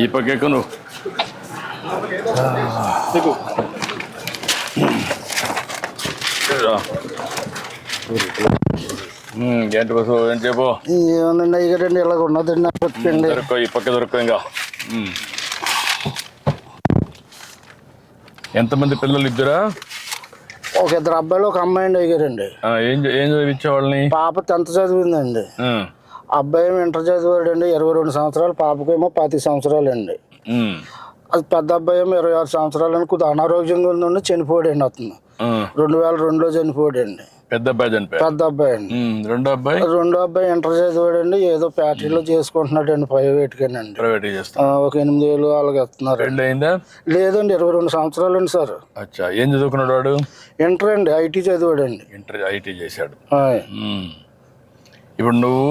ఈ పక్క ఎక్కు నువ్వు ఏంటి బస్సు ఏం చెప్పు? ఏముందండి అయ్యారండి ఇలాగ ఉన్నదండి నాకు బతికండి దొరకో ఈ పక్క దొరకో ఇంకా. ఉమ్. ఎంతమంది పిల్లలు ఇద్దరా? ఒక ఇద్దరు అబ్బాయిలు ఒక అమ్మాయి అండి అయ్యారండి ఆ, ఏం చే- ఏం చదివించే వాళ్ళని? పాప టెన్త్ చదివిందండి. ఉమ్, అబ్బాయి ఇంటర్ చదివాడండి ఇరవై రెండు సంవత్సరాలు పాపకేమో పాతి సంవత్సరాలు అండి అది పెద్ద అబ్బాయి ఏమో ఇరవై ఆరు సంవత్సరాలు అని కొద్దిగా అనారోగ్యంగా ఉందండి చనిపోయాడండి అతను. రెండు వేల రెండులో చనిపోయాడండి. పెద్ద అబ్బాయి చనిపోయాడు. పెద్ద అబ్బాయి అండి. రెండో అబ్బాయి? రెండో అబ్బాయి ఇంటర్ చదివాడండి ఏదో ఫ్యాక్టరీలో చేసుకుంటున్నాడండి ప్రైవేట్గానండి. ప్రైవేట్ ఆ, ఒక ఎనిమిది వేలు అలాగే ఇస్తున్నారు పెళ్ళి అయిందా లేదండి ఇరవై రెండు సంవత్సరాలు అండి సార్. అచ్చా ఏం చదువుకున్నాడు వాడు? ఇంటర్ అండి ఐటీ చదివాడండి. ఇంటర్ ఐటీ చేశాడు. ఇప్పుడు నువ్వు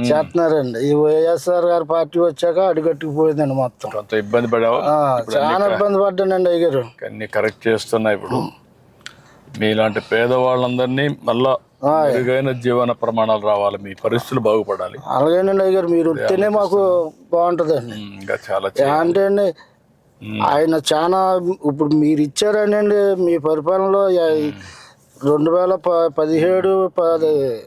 చేస్తున్నారండి. ఈ వైఎస్ఆర్ గారి పార్టీ వచ్చాక అడుగట్టుకుపోయిందండి మొత్తం. కొంత ఇబ్బంది పడావా? చాలా ఇబ్బంది పడ్డానండి అయ్యారు అన్ని కరెక్ట్ చేస్తున్నా ఇప్పుడు. మీలాంటి పేదవాళ్ళందరినీ మళ్ళా మెరుగైన జీవన ప్రమాణాలు రావాలి. మీ పరిస్థితులు బాగుపడాలి. అలాగేనండి అయ్యారు మీరు వస్తేనే మాకు బాగుంటుందండి. ఇంకా చాలా అంటే అండి ఆయన చాలా ఇప్పుడు మీరు ఇచ్చారనండి మీ పరిపాలనలో రెండు వేల ప- పదిహేడు పది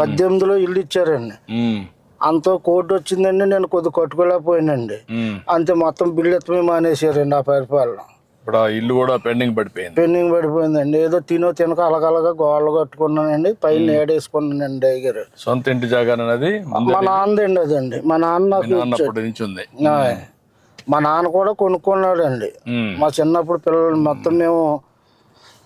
పద్దెనిమిదిలో ఇల్లు ఇచ్చారండి. అంత కోర్టు వచ్చిందండి నేను కొద్ది కట్టుకోలేకపోయానండి. అంతే మొత్తం బిల్లు ఎత్తమే మానేశారండి ఆ పరిపాలన. ఇప్పుడు ఆ ఇల్లు కూడా పెండింగ్ పడిపోయింది. పెండింగ్ పడిపోయిందండి. ఏదో తినో తినక అలగలగా గోడలు కట్టుకున్నానండి పైన ఏడేసుకున్నానండి అయ్యారు సొంత ఇంటి జాగానది ముందు మా నాన్నదండి అదండి మా నాన్న అప్పటి నుంచి ఉంది. మా నాన్న కూడా కొనుక్కున్నాడండి. మా చిన్నప్పుడు పిల్లలు మొత్తం మేము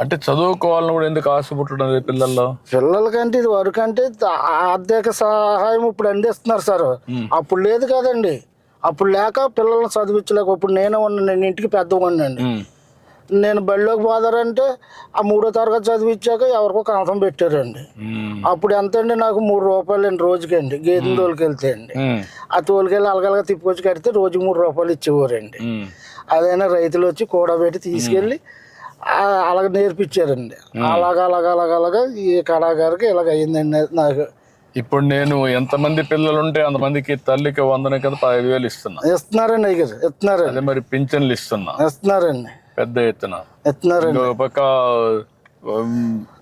అంటే చదువుకోవాలని కూడా ఎందుకు ఆశ పుట్టడం లేదు పిల్లల్లో? పిల్లలకంటే ఇది వరకు అంటే ఆర్థిక సహాయం ఇప్పుడు అందిస్తున్నారు సార్. అప్పుడు లేదు కదండి. అప్పుడు లేక పిల్లల్ని చదివించలేక ఇప్పుడు నేనే ఉన్నాను నేను ఇంటికి పెద్దవాడినండి నేను బడిలోకి పోదారంటే ఆ మూడో తరగతి చదివించాక ఎవరికో కనసం పెట్టారండి. అప్పుడు ఎంత అండి నాకు మూడు రూపాయలు అండి రోజుకండి గేదెని తోలుకెళ్తే అండి. ఆ తోలుకెళ్ళి అలగలగా తిప్పుకొచ్చి కడితే రోజుకి మూడు రూపాయలు ఇచ్చేవారండి. అదైనా రైతులు వచ్చి కూడబెట్టి తీసుకెళ్ళి అలాగ నేర్పించారండి. అలాగ అలాగ అలాగ అలాగ ఈ కళాకారికి ఇలాగ అయ్యిందండి నాకు. ఇప్పుడు నేను ఎంతమంది పిల్లలు ఉంటే అంతమందికి తల్లికి వందన కదా పదహైదు వేలు ఇస్తున్నా. ఇస్తున్నారండి అయ్యారు ఇస్తున్నారండి. అదే మరి పింఛన్లు ఇస్తున్నా. ఇస్తున్నారండి. పెద్ద ఎత్తున. ఇస్తున్నారండి. ఇంకో పక్క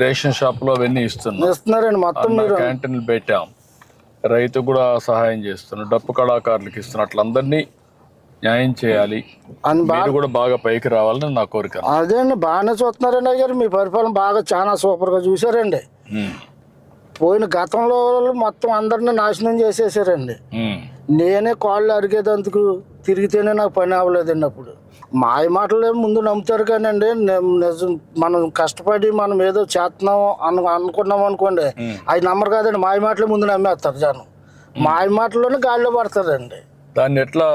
రేషన్ షాప్లో అవన్నీ ఇస్తున్నా. ఇస్తున్నారండి మొత్తం మీరు. క్యాంటీన్లు పెట్టాం. రైతు కూడా సహాయం చేస్తున్నాం. డప్పు కళాకారులకు ఇస్తున్నా. అట్లా అందరినీ న్యాయం చేయాలి. మీరు కూడా బాగా పైకి రావాలని నా కోరిక. అదే అండి బాగానే చూస్తున్నారండి అయ్యారు మీ పరిపాలన బాగా చాలా సూపర్గా చూసారండి పోయిన గతంలో వాళ్ళు మొత్తం అందరిని నాశనం చేసేసారండి. నేనే కాళ్ళు అరిగేదందుకు తిరిగితేనే నాకు పని అవ్వలేదండి అప్పుడు. మాయ మాటలే ముందు నమ్ముతారు కానండి. నిజం మనం కష్టపడి మనం ఏదో చేస్తున్నాం అను అనుకున్నాం అనుకోండి అవి నమ్మరు కాదండి. మాయ మాటలే ముందు నమ్మేస్తారు జనం. మాయ మాటల్లోనే గాలిలో పడతారండి. దాన్ని ఎట్లా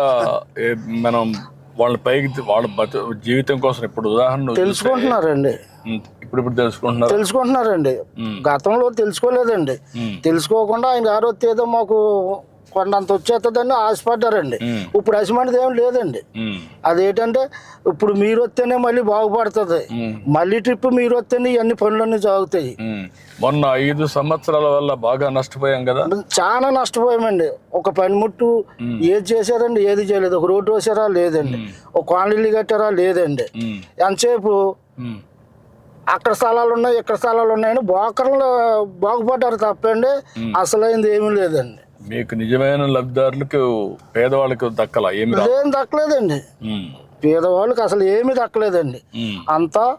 మనం వాళ్ళ పైకి వాళ్ళ బతు జీవితం కోసం ఇప్పుడు ఉదాహరణ తెలుసుకుంటున్నారండి. ఇప్పుడు ఇప్పుడు తెలుసుకుంటున్నారు? తెలుసుకుంటున్నారండి. గతంలో తెలుసుకోలేదండి. తెలుసుకోకుండా ఆయన వస్తే ఏదో మాకు కొండంత వచ్చేస్తుందని ఆశపడ్డారండి ఇప్పుడు అసిమంటిది ఏం లేదండి. అదేంటంటే ఇప్పుడు మీరు వస్తేనే మళ్ళీ బాగుపడుతుంది. మళ్ళీ ట్రిప్ మీరు వస్తేనే ఇవన్నీ పనులన్నీ సాగుతాయి. మొన్న ఐదు సంవత్సరాల వల్ల బాగా నష్టపోయాం కదా? చాలా నష్టపోయామండి. ఒక పనిముట్టు ఏది చేశారండి ఏది చేయలేదు. ఒక రోడ్డు వేసారా? లేదండి. ఒక కాలనీలు కట్టారా? లేదండి. ఎంతసేపు అక్కడ స్థలాలు ఉన్నాయి ఇక్కడ స్థలాలు ఉన్నాయని బోకర్లు బాగుపడ్డారు తప్పండి. అసలైంది ఏమీ లేదండి. మీకు నిజమైన లబ్ధిదారులకు పేదవాళ్ళకి దక్కల? ఏమి ఏం దక్కలేదండి. పేదవాళ్ళకి అసలు ఏమీ దక్కలేదండి. అంతా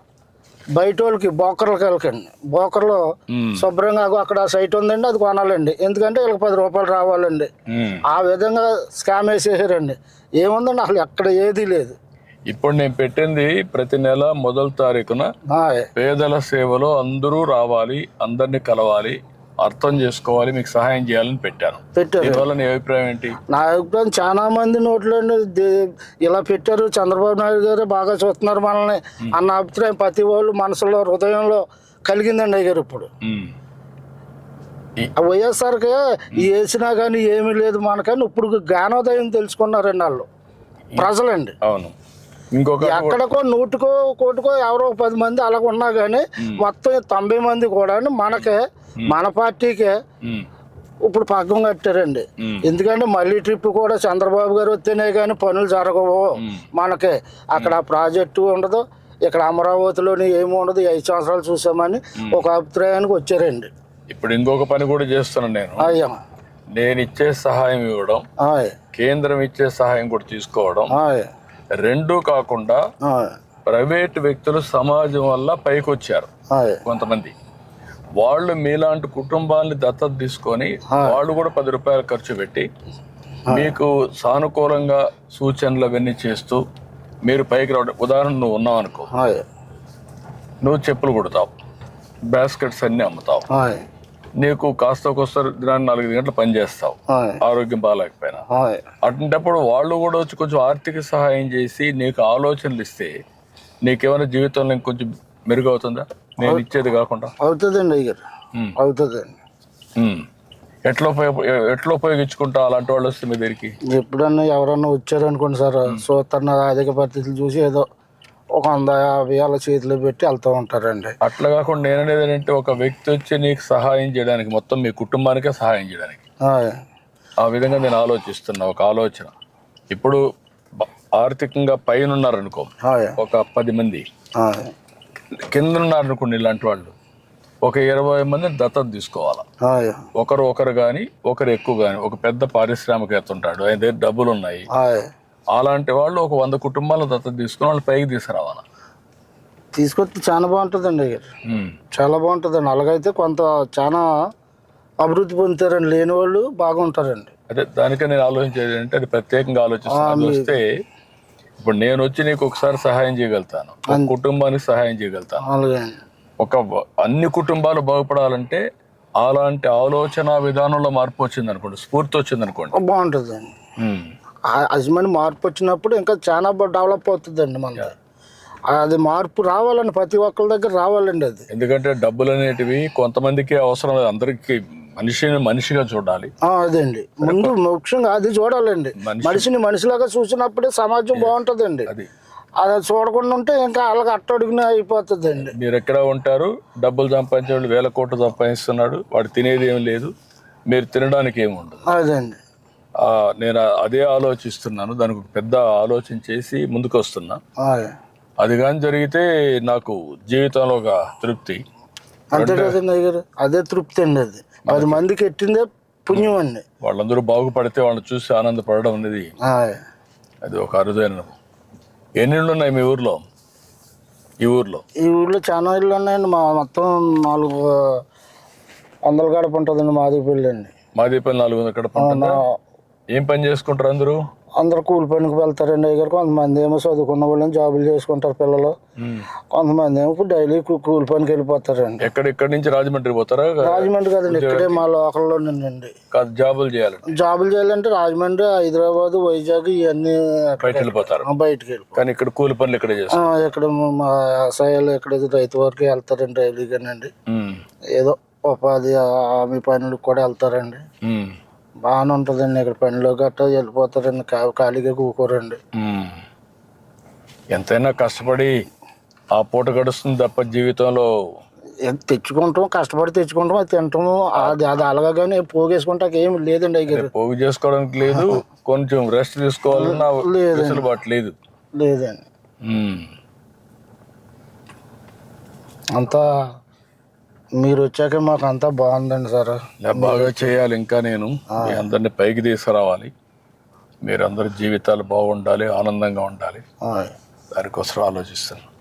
బయట వాళ్ళకి బోకర్లకి వెళ్ళకండి. బోకర్లో శుభ్రంగా అక్కడ సైట్ ఉందండి అది కొనాలండి. ఎందుకంటే వీళ్ళకి పది రూపాయలు రావాలండి. ఆ విధంగా స్కామ్ వేసేసారండి. ఏముందండి అసలు ఎక్కడ ఏది లేదు. ఇప్పుడు నేను పెట్టింది ప్రతి నెల మొదటి తారీఖున. పేదల సేవలో అందరూ రావాలి అందరినీ కలవాలి. అర్థం చేసుకోవాలి మీకు సహాయం చేయాలని పెట్టాను. పెట్టారు. దీనివల్ల నీ అభిప్రాయం ఏంటి? నా అభిప్రాయం చాలా మంది నోట్లండి దే- ఇలా పెట్టారు. చంద్రబాబు నాయుడు గారు బాగా చూస్తున్నారు మనల్ని అన్న అభిప్రాయం ప్రతి వాళ్ళు మనసులో హృదయంలో కలిగిందండి అయ్యారు ఇప్పుడు. వైఎస్ఆర్కి వేసినా కానీ ఏమీ లేదు మనకని ఇప్పుడు జ్ఞానోదయం తెలుసుకున్నారండి వాళ్ళు ప్రజలండి. అవును. ఇంకొక ఎక్కడికో నూటికో కోటికో ఎవరో పది మంది అలాగ ఉన్నా కానీ మొత్తం తొంభై మంది కూడా మనకే మన పార్టీకే ఇప్పుడు పగ్గం కట్టారండి. ఎందుకంటే మళ్ళీ ట్రిప్ కూడా చంద్రబాబు గారు వస్తేనే కానీ పనులు జరగవు. మనకి. అక్కడ ప్రాజెక్టు ఉండదు ఇక్కడ అమరావతిలోని ఏమి ఉండదు ఐదు సంవత్సరాలు చూసామని ఒక అభిప్రాయానికి వచ్చారండి. ఇప్పుడు ఇంకొక పని కూడా చేస్తున్నాను నేను. అయ్యా. నేను ఇచ్చే సహాయం ఇవ్వడం కేంద్రం ఇచ్చే సహాయం కూడా తీసుకోవడం రెండూ కాకుండా ప్రైవేట్ వ్యక్తులు సమాజం వల్ల పైకి వచ్చారు ఆయ్ కొంతమంది. వాళ్ళు మీలాంటి కుటుంబాన్ని దత్తత తీసుకొని వాళ్ళు కూడా పది రూపాయలు ఖర్చు పెట్టి మీకు సానుకూలంగా సూచనలు అవన్నీ చేస్తూ మీరు పైకి రావడం. ఉదాహరణ నువ్వు ఉన్నావు అనుకో. నువ్వు చెప్పులు కుడతావు. బాస్కెట్స్ అన్నీ అమ్ముతావు. నీకు కాస్త కొస్త దినాన్ని నాలుగు గంటలు పని చేస్తావు. ఆరోగ్యం బాగాలేకపోయినా. అటువంటిప్పుడు వాళ్ళు కూడా వచ్చి కొంచెం ఆర్థిక సహాయం చేసి నీకు ఆలోచనలు ఇస్తే నీకేమైనా జీవితంలో ఇంకొంచెం మెరుగవుతుందా? నేను ఇచ్చేది కాకుండా. అవుతుందండి అయ్యారు. అవుతుందండి. ఎట్లా ఉపయోగ ఎట్లా ఉపయోగించుకుంటా అలాంటి వాళ్ళు వస్తే మీ దగ్గరికి? ఎప్పుడన్నా ఎవరన్నా వచ్చారనుకోండి సార్ చూస్తున్న ఆర్థిక పరిస్థితులు చూసి ఏదో ఒక వంద యాభై అలా చేతిలో పెట్టి వెళ్తూ ఉంటారండి. అట్లా కాకుండా నేననేది ఏంటంటే ఒక వ్యక్తి వచ్చి నీకు సహాయం చేయడానికి మొత్తం మీ కుటుంబానికే సహాయం చేయడానికి. ఆ విధంగా నేను ఆలోచిస్తున్నా ఒక ఆలోచన. ఇప్పుడు ఆర్థికంగా పైన ఉన్నారనుకో ఒక పది మంది. కింద ఉన్నారనుకోండి ఇలాంటి వాళ్ళు ఒక ఇరవై మందిని దత్తత తీసుకోవాలా? ఒకరు ఒకరు కానీ ఒకరు ఎక్కువ కానీ ఒక పెద్ద పారిశ్రామికవేత్త ఉంటాడు ఆయన దగ్గర డబ్బులు ఉన్నాయి అలాంటి వాళ్ళు ఒక వంద కుటుంబాల దత్తత తీసుకుని వాళ్ళు పైకి తీసుకురావాలా? తీసుకొస్తే చాలా బాగుంటుందండి. చాలా బాగుంటుందండి. అలాగైతే కొంత చాలా అభివృద్ధి పొందుతారండి. లేని వాళ్ళు బాగుంటారండి. అదే దానికే నేను ఆలోచించేది అంటే అది ప్రత్యేకంగా ఆలోచిస్తాను వస్తే ఇప్పుడు నేను వచ్చి నీకు ఒకసారి సహాయం చేయగలుగుతాను. కుటుంబానికి సహాయం చేయగలుగుతాను. ఒక అన్ని కుటుంబాలు బాగుపడాలంటే అలాంటి ఆలోచన విధానంలో మార్పు వచ్చింది అనుకోండి స్ఫూర్తి వచ్చింది అనుకోండి బాగుంటుందండి అజమాని మార్పు వచ్చినప్పుడు ఇంకా చాలా బాగా డెవలప్ అవుతుందండి మనకి అది మార్పు రావాలండి ప్రతి ఒక్కరి దగ్గర రావాలండి అది. ఎందుకంటే డబ్బులు అనేటివి కొంతమందికి అవసరం లేదు అందరికి మనిషిని మనిషిగా చూడాలి. అదండి ముందు ముఖ్యంగా అది చూడాలండి. మనిషి- మనిషిని మనిషిలాగా చూసినప్పుడే సమాజం బాగుంటుందండి. అది. అది చూడకుండా ఉంటే ఇంకా అలాగ అట్టడుగునే అయిపోతుందండి. మీరు ఎక్కడ ఉంటారు? డబ్బులు సంపాదించే వాళ్ళు వేల కోట్లు సంపాదిస్తున్నాడు వాడు తినేది ఏం లేదు మీరు తినడానికి ఏమి ఉండదు. అదండి నేను అదే ఆలోచిస్తున్నాను. దానికి ఒక పెద్ద ఆలోచన చేసి ముందుకు వస్తున్నా. అది కానీ జరిగితే నాకు జీవితంలో ఒక తృప్తి. అంతే కదండి అయ్యారు అదే తృప్తి అండి అది. పది మందికి ఎట్టిందే పుణ్యం అండి. వాళ్ళందరూ బాగుపడితే వాళ్ళని చూసి ఆనందపడడం అనేది. అది ఒక అరుదైన. ఎన్ని ఉన్నాయి మీ ఊర్లో? ఈ ఊర్లో? ఈ ఊళ్ళో చాలా ఇళ్ళు ఉన్నాయండి. మా మొత్తం నాలుగు వందల గడప ఉంటుందండి మాది పెళ్ళి అండి. మాదేపల్లి నాలుగు వందల ఉంటుందా? ఏం పని చేసుకుంటారు అందరూ? అందరూ కూలి పనికి వెళ్తారండి. అయ్యారు కొంతమంది ఏమో చదువుకున్న వాళ్ళని జాబులు చేసుకుంటారు పిల్లలు. కొంతమంది ఏమో ఇప్పుడు డైలీ కూలి పనికి వెళ్ళిపోతారండి. ఎక్కడ ఇక్కడి నుంచి రాజమండ్రి పోతారా? రాజమండ్రి కదండి. ఇక్కడే మా లోకల్లోనేనండి. కాదు జాబులు చేయాలంటే జాబులు చేయాలంటే రాజమండ్రి హైదరాబాద్ వైజాగ్ ఇవన్నీ బయట వెళ్ళిపోతారు. బయటికి వెళ్ళి కానీ ఇక్కడ కూలి పనులు ఇక్కడ చేస్తారు. ఇక్కడ మా వ్యవసాయాలు ఇక్కడ రైతు వరకు వెళ్తారండి డైలీగానండి. ఏదో ఉపాధి హామీ పనులకు కూడా వెళ్తారండి. బాగానే ఉంటుందండి. ఇక్కడ పనిలో గట్టా వెళ్ళిపోతారండి. కా- ఖాళీగా కూకోరండి. ఎంతైనా కష్టపడి ఆ పూట గడుస్తుంది తప్ప జీవితంలో. ఏం తెచ్చుకుంటాం కష్టపడి తెచ్చుకుంటాం అది తింటాము. అది అది కానీ పోగేసుకుంటాక ఏమి లేదండి అయ్యారు పోగు చేసుకోవడానికి లేదు కొంచెం రెస్ట్ తీసుకోవాలన్నా. వెసులుబాటు లేదు. లేదండి. అంతా మీరు వచ్చాక మాకు అంతా బాగుందండి సార్ బాగా చేయాలి ఇంకా నేను. మీ అందరిని పైకి తీసుకురావాలి. మీరందరి జీవితాలు బాగుండాలి ఆనందంగా ఉండాలి. దానికోసం ఆలోచిస్తాను